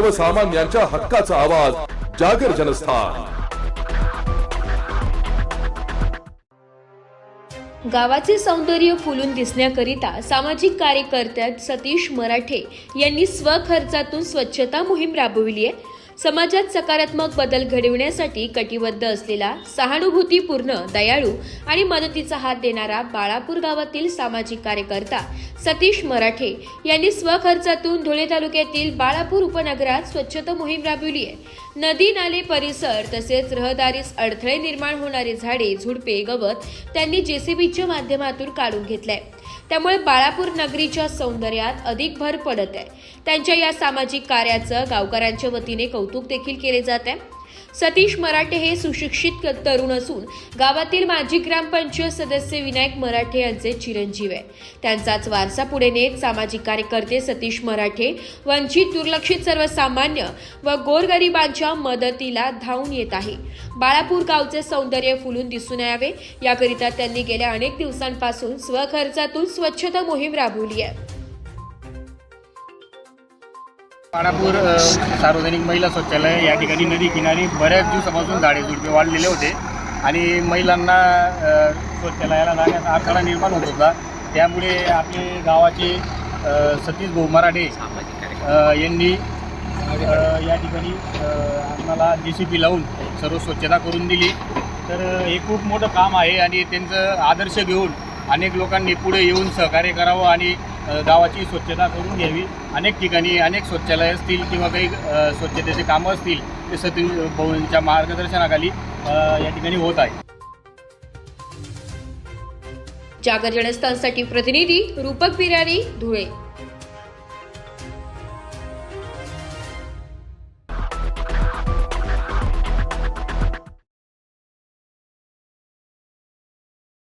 सर्वसामान्यांच्या हक्काचा आवाज जागर जनस्थान. गावाचे सौंदर्य फुलून दिसण्याकरिता सामाजिक कार्यकर्त्या सतीश मराठे यांनी स्वखर्चातून स्वच्छता मोहीम राबविली आहे. समाजात सकारात्मक बदल घडविण्यासाठी कटिबद्ध असलेला सहानुभूतीपूर्ण दयाळू आणि मदतीचा हात देणारा बाळापूर गावातील सामाजिक कार्यकर्ता सतीश मराठे यांनी स्वखर्चातून धुळे तालुक्यातील बाळापूर उपनगरात स्वच्छता मोहीम राबविली आहे. नदी नाले परिसर तसेच रहदारीस अडथळे निर्माण होणारी झाडे झुडपे गवत त्यांनी जेसीबीच्या माध्यमातून काढून घेतलंय. त्यामुळे बाळापूर नगरीच्या सौंदर्यात अधिक भर पडत आहे. त्यांच्या या सामाजिक कार्याचं गावकऱ्यांच्या वतीने कौतुक देखील केले जात आहे. सतीश मराठे हे सुशिक्षित तरुण असून गावातील माजी ग्रामपंचायत सदस्य विनायक मराठे यांचे चिरंजीव आहे. त्यांचाच वारसा पुढे नेत सामाजिक कार्यकर्ते सतीश मराठे वंचित दुर्लक्षित सर्वसामान्य व गोरगरिबांच्या मदतीला धावून येत आहे. बाळापूर गावचे सौंदर्य फुलून दिसून यावे. याकरिता त्यांनी गेल्या अनेक दिवसांपासून स्वखर्चातून स्वच्छता मोहीम राबवली आहे. पाडापूर सार्वजनिक महिला शौचालय या ठिकाणी नदी किनारी बऱ्याच दिवसापासून झाडे झुडपे वाढलेले होते. आणि महिलांना शौचालयाला जाण्याचा अडथळा निर्माण होत होता. त्यामुळे आपले गावाचे सतीश भाऊ मराठे यांनी या ठिकाणी आम्हाला जे सी पी लावून सर्व स्वच्छता करून दिली. तर हे खूप मोठं काम आहे आणि त्यांचं आदर्श घेऊन अनेक लोकांनी पुढे येऊन सहकार्य करावं आणि गावाची स्वच्छता करून घ्यावी. अनेक ठिकाणी अनेक शौचालय असतील किंवा काही स्वच्छतेचे कामं असतील ते सतीश भाऊंच्या मार्गदर्शनाखाली या ठिकाणी होत आहे. जागर जनस्थानसाठी प्रतिनिधी रूपक बिरारी धुळे.